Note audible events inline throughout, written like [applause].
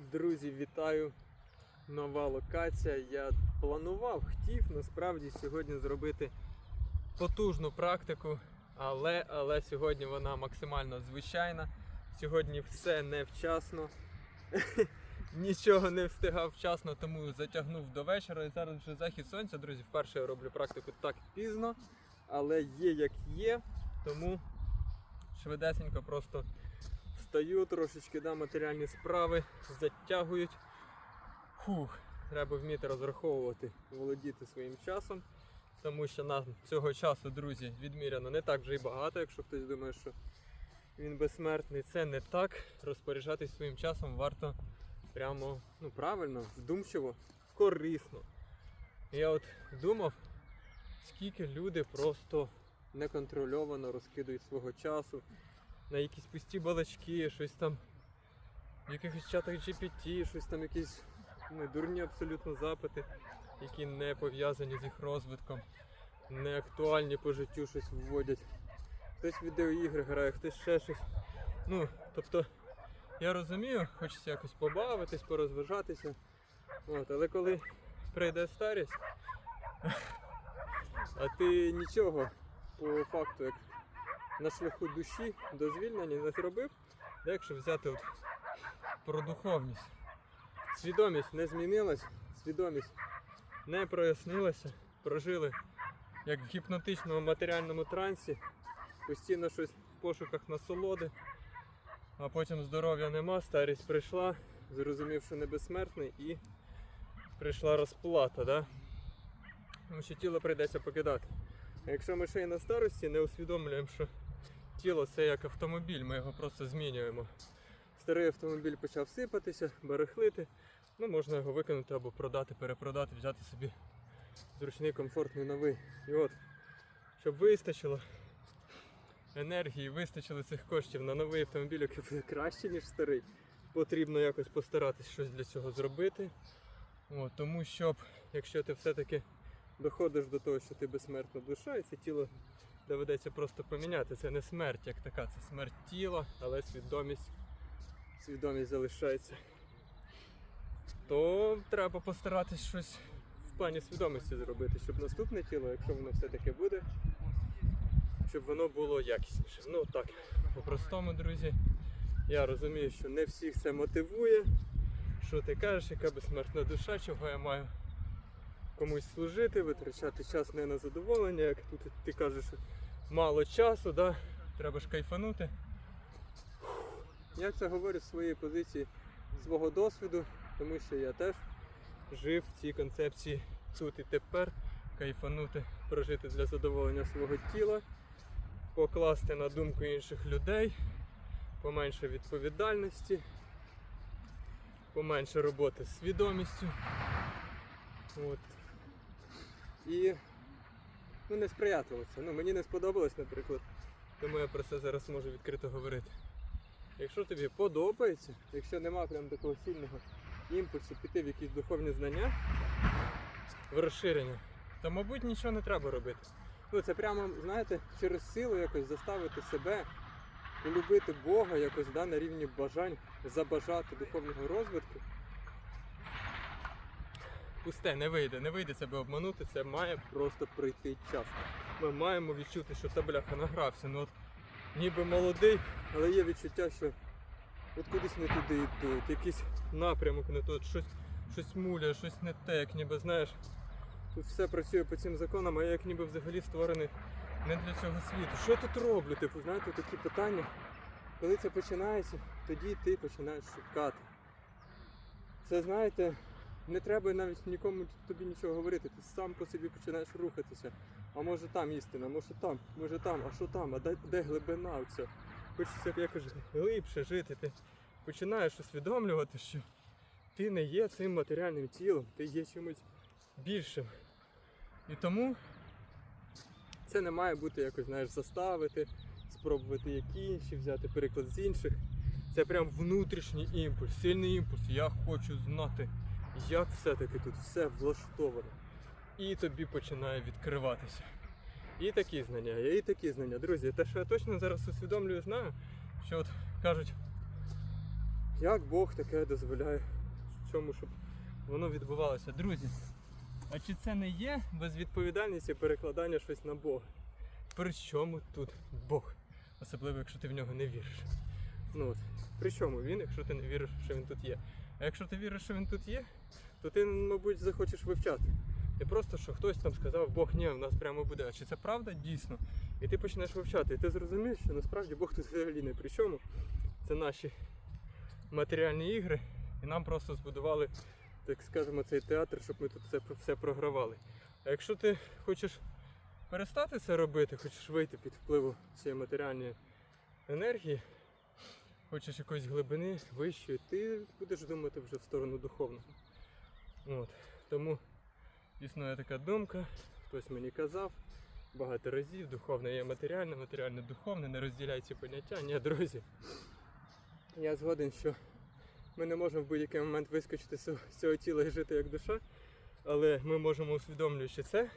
Друзі, вітаю! Нова локація. Я планував, хотів насправді сьогодні зробити потужну практику, але, але сьогодні вона максимально звичайна. Сьогодні все невчасно. [laughs] Нічого не встигав вчасно, тому затягнув до вечора. І зараз вже захід сонця, друзі. Вперше я роблю практику так пізно, але є як є, тому швидесенько просто встаю трошечки, да, матеріальні справи затягують. Фух, треба вміти розраховувати, володіти своїм часом. Тому що нам цього часу, друзі, відміряно не так вже й багато, якщо хтось думає, що він безсмертний. Це не так. Розпоряджатись своїм часом варто прямо ну, правильно, вдумчиво, корисно. Я от думав, скільки люди просто неконтрольовано розкидують свого часу на якісь пусті балачки, щось там в якихось чатах GPT, щось там якісь ну, дурні абсолютно запити, які не пов'язані з їх розвитком, не актуальні по життю щось вводять. Хтось відеоігри грає, хтось ще щось. Ну, тобто, я розумію, хочеться якось побавитись, порозважатися. От, але коли прийде старість, [laughs] а ти нічого по факту, як на шляху душі до звільнення не зробив, де якщо взяти от про духовність. Свідомість не змінилась, свідомість не прояснилася, прожили як в гіпнотичному матеріальному трансі, постійно щось в пошуках насолоди, а потім здоров'я нема, старість прийшла, зрозумів, що не безсмертний і прийшла розплата. Да? Тому що тіло прийдеться покидати. А якщо ми ще й на старості не усвідомлюємо, що тіло це як автомобіль, ми його просто змінюємо. Старий автомобіль почав сипатися, барахлити. Ну, можна його викинути або продати, перепродати, взяти собі зручний, комфортний новий. І от, щоб вистачило енергії, вистачило цих коштів на новий автомобіль, який буде краще, ніж старий, потрібно якось постаратись щось для цього зробити. От, тому щоб, якщо ти все-таки доходиш до того, що ти безсмертна душа, і це тіло доведеться просто поміняти. Це не смерть як така, це смерть тіла, але свідомість, свідомість залишається. То треба постаратись щось в плані свідомості зробити, щоб наступне тіло, якщо воно все-таки буде, щоб воно було якісніше. Ну так, по-простому, друзі, я розумію, що не всіх це мотивує. Що ти кажеш, яка безсмертна душа, чого я маю комусь служити, витрачати час не на задоволення, як тут ти кажеш, мало часу, да? треба ж кайфанути. Я це говорю з своєї позиції, свого досвіду, тому що я теж жив в цій концепції тут і тепер, кайфанути, прожити для задоволення свого тіла, покласти на думку інших людей, поменше відповідальності, поменше роботи з свідомістю. От. І ну, не сприятливо це. Ну, мені не сподобалось, наприклад, тому я про це зараз можу відкрито говорити. Якщо тобі подобається, якщо нема прям такого сильного імпульсу піти в якісь духовні знання, в розширення, то, мабуть, нічого не треба робити. Ну, це прямо, знаєте, через силу якось заставити себе полюбити Бога якось да, на рівні бажань, забажати духовного розвитку. Пусте, не вийде, не вийде себе обманути, це має просто пройти час. Ми маємо відчути, що та бляха награвся. Ну от ніби молодий, але є відчуття, що от кудись не туди йдуть, якийсь напрямок не тут, щось, щось муляє, щось не те, як ніби знаєш. Тут все працює по цим законам, а я як ніби взагалі створений не для цього світу. Що я тут роблю? Типу, знаєте, такі питання. Коли це починається, тоді ти починаєш шукати. Це знаєте, не треба навіть нікому тобі нічого говорити. Ти сам по собі починаєш рухатися. А може там істина, може там, може там, а що там, а де, де глибина оця? Хочеться якось глибше жити. Ти починаєш усвідомлювати, що ти не є цим матеріальним тілом, ти є чимось більшим. І тому це не має бути якось, знаєш, заставити, спробувати як інші, взяти приклад з інших. Це прям внутрішній імпульс, сильний імпульс. Я хочу знати, як все-таки тут все влаштовано. І тобі починає відкриватися. І такі знання, і такі знання. Друзі, те, що я точно зараз усвідомлюю, знаю, що от кажуть, Як Бог таке дозволяє, чому, щоб воно відбувалося. Друзі, а чи це не є безвідповідальність і перекладання щось на Бога? При чому тут Бог? Особливо, якщо ти в нього не віриш. Ну от, при чому він, якщо ти не віриш, що він тут є? А якщо ти віриш, що він тут є, то ти, мабуть, захочеш вивчати. Не просто, що хтось там сказав, Бог ні, в нас прямо буде. А чи це правда дійсно? І ти почнеш вивчати, і ти зрозумієш, що насправді Бог тут взагалі не при чому. Це наші матеріальні ігри, і нам просто збудували, так скажемо, цей театр, щоб ми тут все, все програвали. А якщо ти хочеш перестати це робити, хочеш вийти під впливу цієї матеріальної енергії, хочеш якоїсь глибини вищої, ти будеш думати вже в сторону духовного. От. Тому існує така думка, хтось мені казав багато разів, духовне є матеріальне, матеріальне духовне, не розділяй ці поняття. Ні, друзі. Я згоден, що ми не можемо в будь-який момент вискочити з цього- тіла і жити як душа, але ми можемо усвідомлюючи це,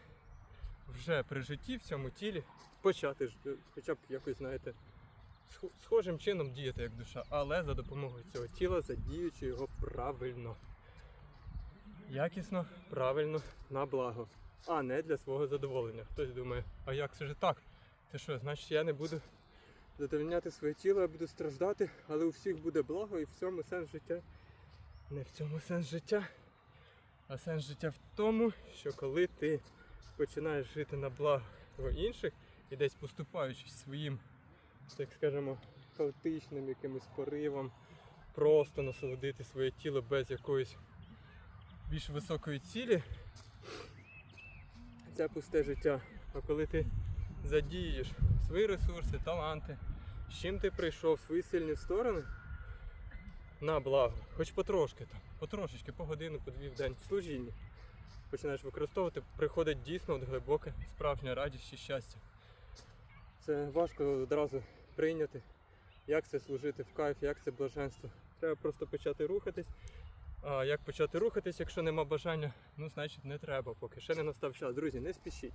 вже при житті в цьому тілі почати ж- хоча б якось, знаєте, схожим чином діяти як душа, але за допомогою цього тіла, задіючи його правильно. Якісно, правильно, на благо, а не для свого задоволення. Хтось думає, а як це ж так? Це що, значить я не буду задовольняти своє тіло, я буду страждати, але у всіх буде благо і в цьому сенс життя. Не в цьому сенс життя, а сенс життя в тому, що коли ти починаєш жити на благо інших і десь поступаючись своїм, так скажемо, хаотичним якимось поривом, просто насолодити своє тіло без якоїсь більш високої цілі, це пусте життя. А коли ти задієш свої ресурси, таланти, з чим ти прийшов, свої сильні сторони на благо, хоч потрошки там, потрошечки, по годину, по дві в день в служінні. Починаєш використовувати, приходить дійсно от глибоке, справжня радість і щастя. Це важко одразу прийняти, як це служити в кайф, як це блаженство. Треба просто почати рухатись. А як почати рухатись, якщо нема бажання, ну значить не треба поки. Ще не настав час. Друзі, не спішіть.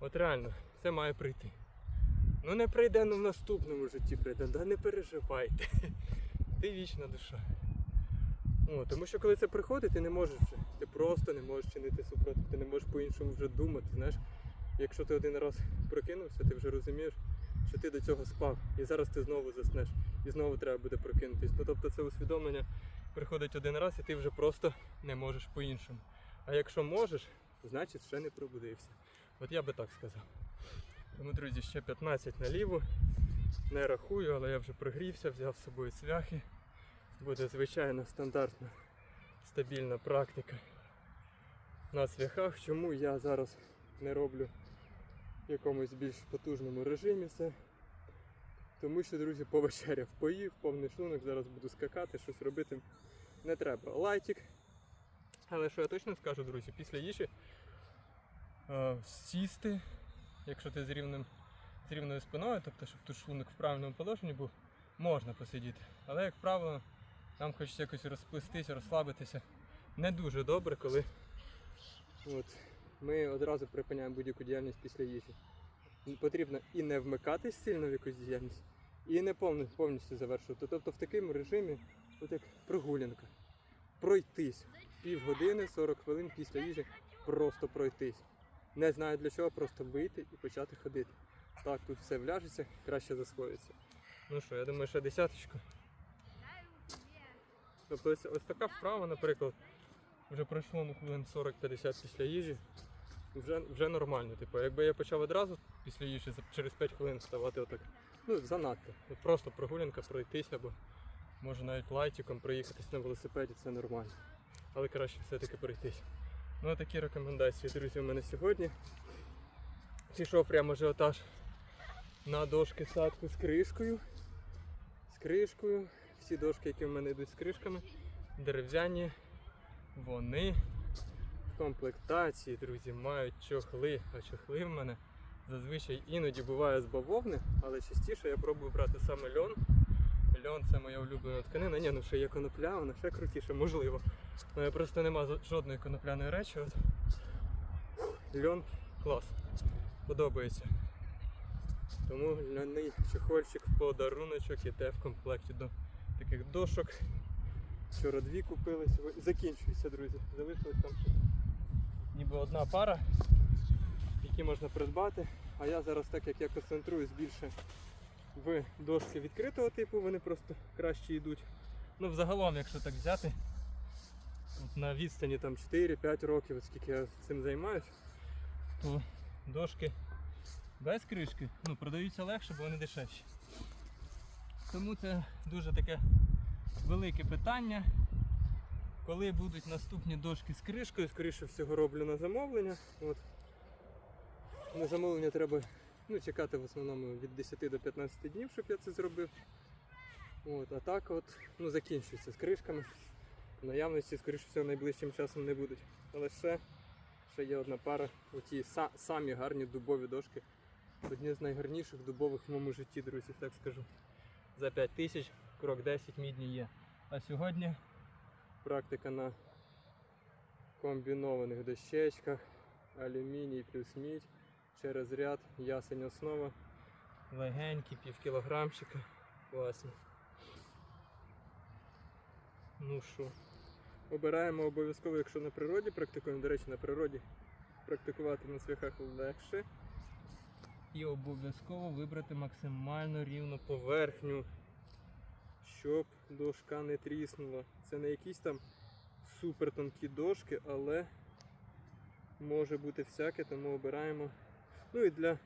От реально, це має прийти. Ну не прийде, ну в наступному житті прийде. Да не переживайте. [laughs] Ти вічна душа. О, тому що коли це приходить, ти не можеш вже. Ти просто не можеш чинити супротив, ти не можеш по-іншому вже думати. Знаєш, якщо ти один раз прокинувся, ти вже розумієш, що ти до цього спав. І зараз ти знову заснеш. І знову треба буде прокинутись. Ну тобто це усвідомлення приходить один раз, і ти вже просто не можеш по-іншому. А якщо можеш, значить ще не пробудився. От я би так сказав. Тому, друзі, ще 15 наліво. Не рахую, але я вже прогрівся, взяв з собою цвяхи. Буде звичайно стандартна стабільна практика на цвяхах. Чому я зараз не роблю в якомусь більш потужному режимі це? Тому що, друзі, повечеряв, поїв, повний шлунок, зараз буду скакати, щось робити не треба. Лайтик. Але що я точно скажу, друзі, після їжі е, сісти, якщо ти з рівним з рівною спиною, тобто, щоб тут шлунок в правильному положенні був, можна посидіти. Але, як правило, нам хочеться якось розплестись, розслабитися. Не дуже добре, коли от, ми одразу припиняємо будь-яку діяльність після їжі. Потрібно і не вмикатись сильно в якусь діяльність, і не повністю завершувати. Тобто в такому режимі, от як прогулянка, пройтись півгодини, 40 хвилин після їжі, просто пройтись. Не знаю для чого, просто вийти і почати ходити. Так, тут все вляжеться, краще засвоїться. Ну що, я думаю, ще десяточку. Тобто ось, ось така вправа, наприклад, вже пройшло ну, хвилин 40-50 після їжі. Вже, вже нормально. Типу, якби я почав одразу після їжі через 5 хвилин вставати отак. Ну, занадто. От просто прогулянка пройтись або може навіть лайтиком проїхатись на велосипеді, це нормально. Але краще все-таки пройтись. Ну такі рекомендації, друзі, у мене сьогодні. Пішов прямо ажіотаж на дошки садку з кришкою. З кришкою. Всі дошки, які в мене йдуть з кришками, дерев'яні, вони комплектації, друзі, мають чохли. А чохли в мене зазвичай іноді буває з бавовни, але частіше я пробую брати саме льон. Льон це моя улюблена тканина. Ні, ну ще є конопля, вона ще крутіше, можливо. Але просто нема жодної конопляної речі. От. Льон клас. Подобається. Тому льоний чехольчик в подаруночок іде в комплекті до таких дошок. Вчора дві купили, сьогодні закінчується, друзі. Залишилось там ніби одна пара, які можна придбати. А я зараз, так як я концентруюсь більше в дошки відкритого типу, вони просто краще йдуть. Ну, взагалом, якщо так взяти, от на відстані там 4-5 років, от скільки я цим займаюсь, то дошки без кришки ну, продаються легше, бо вони дешевші. Тому це дуже таке велике питання. Коли будуть наступні дошки з кришкою, скоріше всього роблю на замовлення. От. На замовлення треба ну, чекати в основному від 10 до 15 днів, щоб я це зробив. От, а так от ну, закінчується з кришками. Наявності, скоріше всього, найближчим часом не будуть. Але ще, ще є одна пара, оті са, самі гарні дубові дошки. Одні з найгарніших дубових в моєму житті, друзі, так скажу. За 5 тисяч крок 10 мідні є. А сьогодні практика на комбінованих дощечках, алюміній плюс мідь, через ряд, ясень основа, легенькі, пів кілограмчика. Класні. Ну що, обираємо обов'язково, якщо на природі практикуємо, до речі, на природі практикувати на цвяхах легше. І обов'язково вибрати максимально рівну поверхню, щоб дошка не тріснула. Це не якісь там супер тонкі дошки, але може бути всяке, тому обираємо. Ну і для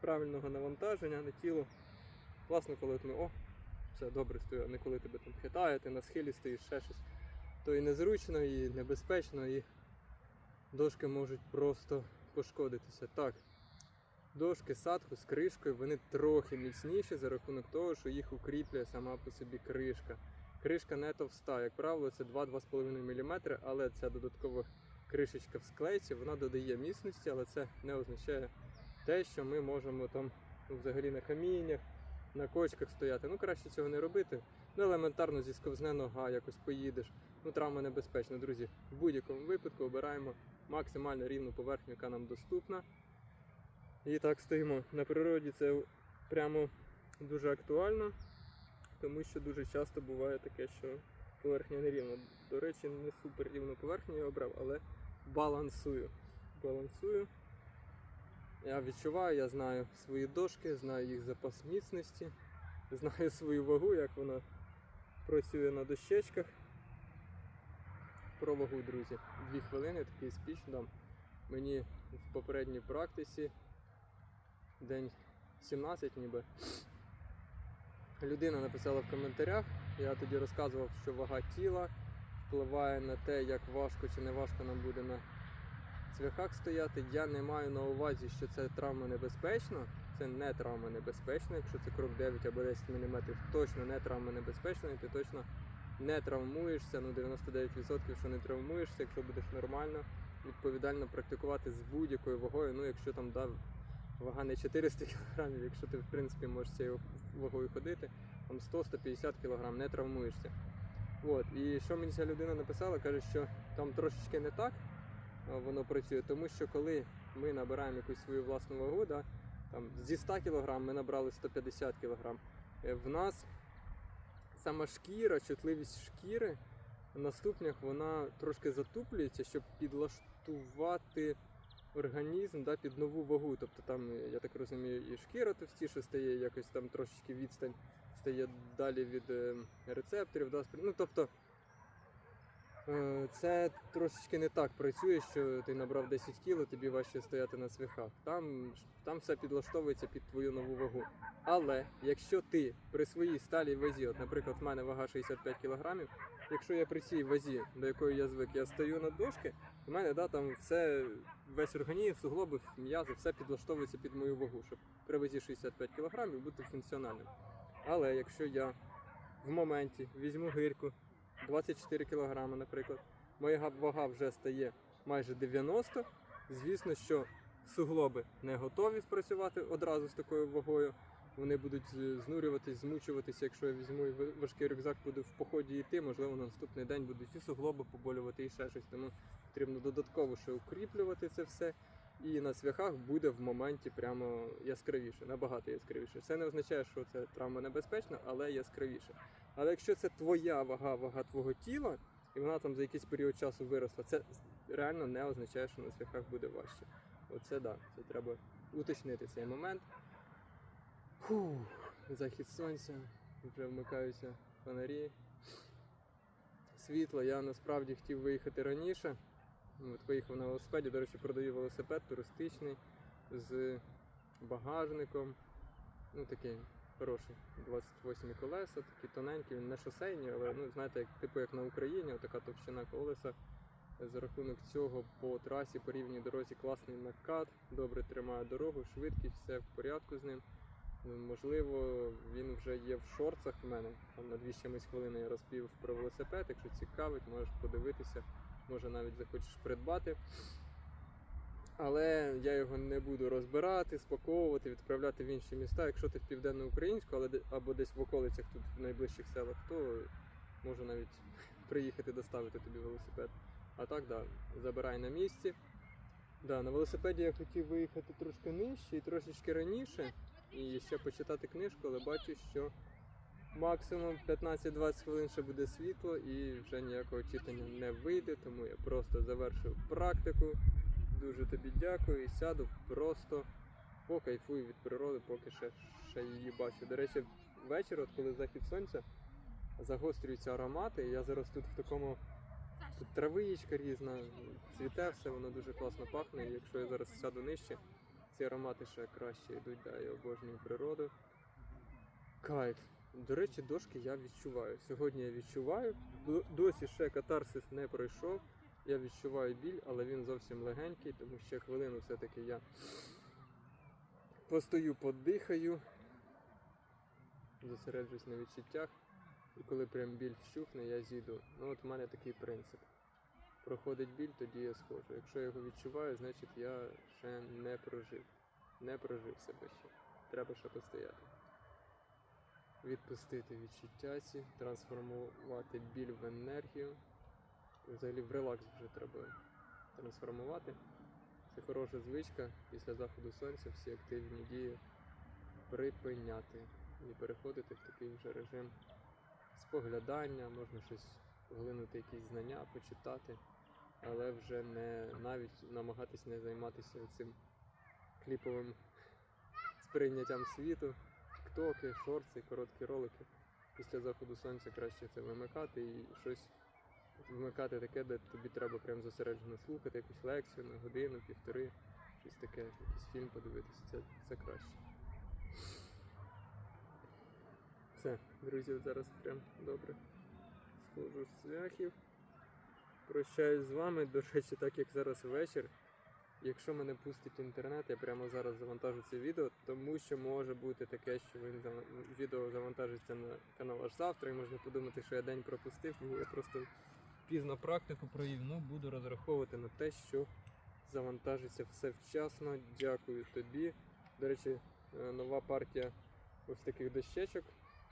правильного навантаження на тіло. Власне, коли ми о, все добре стою, а не коли тебе там хитає, ти на схилі стоїш ще щось, то і незручно, і небезпечно, і дошки можуть просто пошкодитися. Так, дошки садку з кришкою, вони трохи міцніші за рахунок того, що їх укріплює сама по собі кришка. Кришка не товста, як правило, це 2-2,5 мм, але ця додаткова кришечка в склейці, вона додає міцності, але це не означає те, що ми можемо там ну, взагалі на каміннях, на кочках стояти. Ну краще цього не робити. Ну елементарно зісковзне нога, якось поїдеш. Ну травма небезпечна, друзі. В будь-якому випадку обираємо максимально рівну поверхню, яка нам доступна. І так стоїмо. На природі це прямо дуже актуально, тому що дуже часто буває таке, що поверхня нерівна. До речі, не супер рівну поверхню я обрав, але балансую. Балансую. Я відчуваю, я знаю свої дошки, знаю їх запас міцності, знаю свою вагу, як вона працює на дощечках. Про вагу, друзі. Дві хвилини, такий спіч дам. Мені в попередній практиці день 17 ніби. Людина написала в коментарях, я тоді розказував, що вага тіла впливає на те, як важко чи не важко нам буде на цвяхах стояти. Я не маю на увазі, що це травма небезпечна. Це не травма небезпечна, якщо це крок 9 або 10 мм, точно не травма небезпечна, і ти точно не травмуєшся, ну 99% що не травмуєшся, якщо будеш нормально, відповідально практикувати з будь-якою вагою, ну якщо там да, вага не 400 кг, якщо ти в принципі можеш цією вагою ходити, там 100-150 кг, не травмуєшся. От, і що мені ця людина написала, каже, що там трошечки не так воно працює, тому що коли ми набираємо якусь свою власну вагу, да, там, зі 100 кг ми набрали 150 кг, е, в нас сама шкіра, чутливість шкіри на ступнях вона трошки затуплюється, щоб підлаштувати організм да, під нову вагу. Тобто там, я так розумію, і шкіра товстіше стає, якось там трошечки відстань стає далі від е, рецепторів. Да, ну, тобто, е, це трошечки не так працює, що ти набрав 10 кг, тобі важче стояти на цвяхах. Там, там все підлаштовується під твою нову вагу. Але якщо ти при своїй сталій вазі, от, наприклад, в мене вага 65 кг, якщо я при цій вазі, до якої я звик, я стою на дошки, у мене да, там все, весь організм, суглоби, м'язи, все підлаштовується під мою вагу, щоб при вазі 65 кг бути функціональним. Але якщо я в моменті візьму гирьку 24 кг, наприклад, моя вага вже стає майже 90, звісно, що суглоби не готові спрацювати одразу з такою вагою. Вони будуть знурюватись, змучуватися, якщо я візьму важкий рюкзак, буду в поході йти, можливо, на наступний день будуть і суглоби поболювати, і ще щось. Тому потрібно додатково ще укріплювати це все. І на цвяхах буде в моменті прямо яскравіше, набагато яскравіше. Це не означає, що це травма небезпечна, але яскравіше. Але якщо це твоя вага, вага твого тіла, і вона там за якийсь період часу виросла, це реально не означає, що на цвяхах буде важче. Оце да, це треба уточнити цей момент. Фух, захід сонця, вже вмикаються фонарі. Світло, я насправді хотів виїхати раніше. От виїхав на велосипеді, до речі, продаю велосипед туристичний з багажником. Ну такий хороший. 28 колеса, такі тоненькі, він не шосейні, але ну, знаєте, як, типу як на Україні, така товщина колеса. За рахунок цього по трасі, по рівній дорозі класний накат, добре тримає дорогу, швидкість, все в порядку з ним. Можливо, він вже є в шорцах в мене. Там на дві з чимось хвилини я розповів про велосипед. Якщо цікавить, можеш подивитися, може навіть захочеш придбати. Але я його не буду розбирати, спаковувати, відправляти в інші міста. Якщо ти в південноукраїнську, але або десь в околицях тут в найближчих селах, то можу навіть [laughs] приїхати доставити тобі велосипед. А так, да, забирай на місці. Да, на велосипеді я хотів виїхати трошки нижче і трошечки раніше. І ще почитати книжку, але бачу, що максимум 15-20 хвилин ще буде світло і вже ніякого читання не вийде, тому я просто завершив практику. Дуже тобі дякую і сяду просто покайфую від природи, поки ще, ще її бачу. До речі, ввечері, от коли захід сонця, загострюються аромати. Я зараз тут в такому тут травичка різна, цвіте все, воно дуже класно пахне. Якщо я зараз сяду нижче, ці аромати ще краще йдуть, да, я обожнюю природу. Кайф. До речі, дошки я відчуваю. Сьогодні я відчуваю. Досі ще катарсис не пройшов. Я відчуваю біль, але він зовсім легенький, тому ще хвилину все-таки я постою, подихаю, зосереджусь на відчуттях. І коли прям біль вщухне, я зійду. Ну от в мене такий принцип. Проходить біль, тоді я схожу. Якщо я його відчуваю, значить я ще не прожив. Не прожив себе ще. Треба ще постояти. Відпустити відчуття ці, трансформувати біль в енергію. Взагалі в релакс вже треба трансформувати. Це хороша звичка після заходу сонця всі активні дії припиняти і переходити в такий вже режим споглядання, можна щось поглинути, якісь знання, почитати, але вже не навіть намагатись не займатися цим кліповим сприйняттям світу, тіктоки, шорти, короткі ролики. Після заходу сонця краще це вимикати і щось вмикати таке, де тобі треба прям зосереджено слухати, якусь лекцію на годину, півтори, щось таке, якийсь фільм подивитися, це, це краще. Все, друзі, зараз прям добре. Схожу з цвяхів. Прощаюсь з вами. До речі, так як зараз вечір. Якщо мене пустить інтернет, я прямо зараз завантажу це відео, тому що може бути таке, що він відео завантажиться на канал аж завтра, і можна подумати, що я день пропустив. Ні, я просто пізно практику провів. Ну, буду розраховувати на те, що завантажиться все вчасно. Дякую тобі. До речі, е, нова партія ось таких дощечок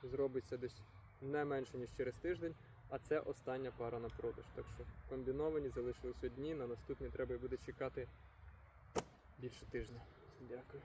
зробиться десь не менше, ніж через тиждень. А це остання пара на продаж. Так що комбіновані залишились одні. На наступні треба буде чекати більше тижня. Дякую.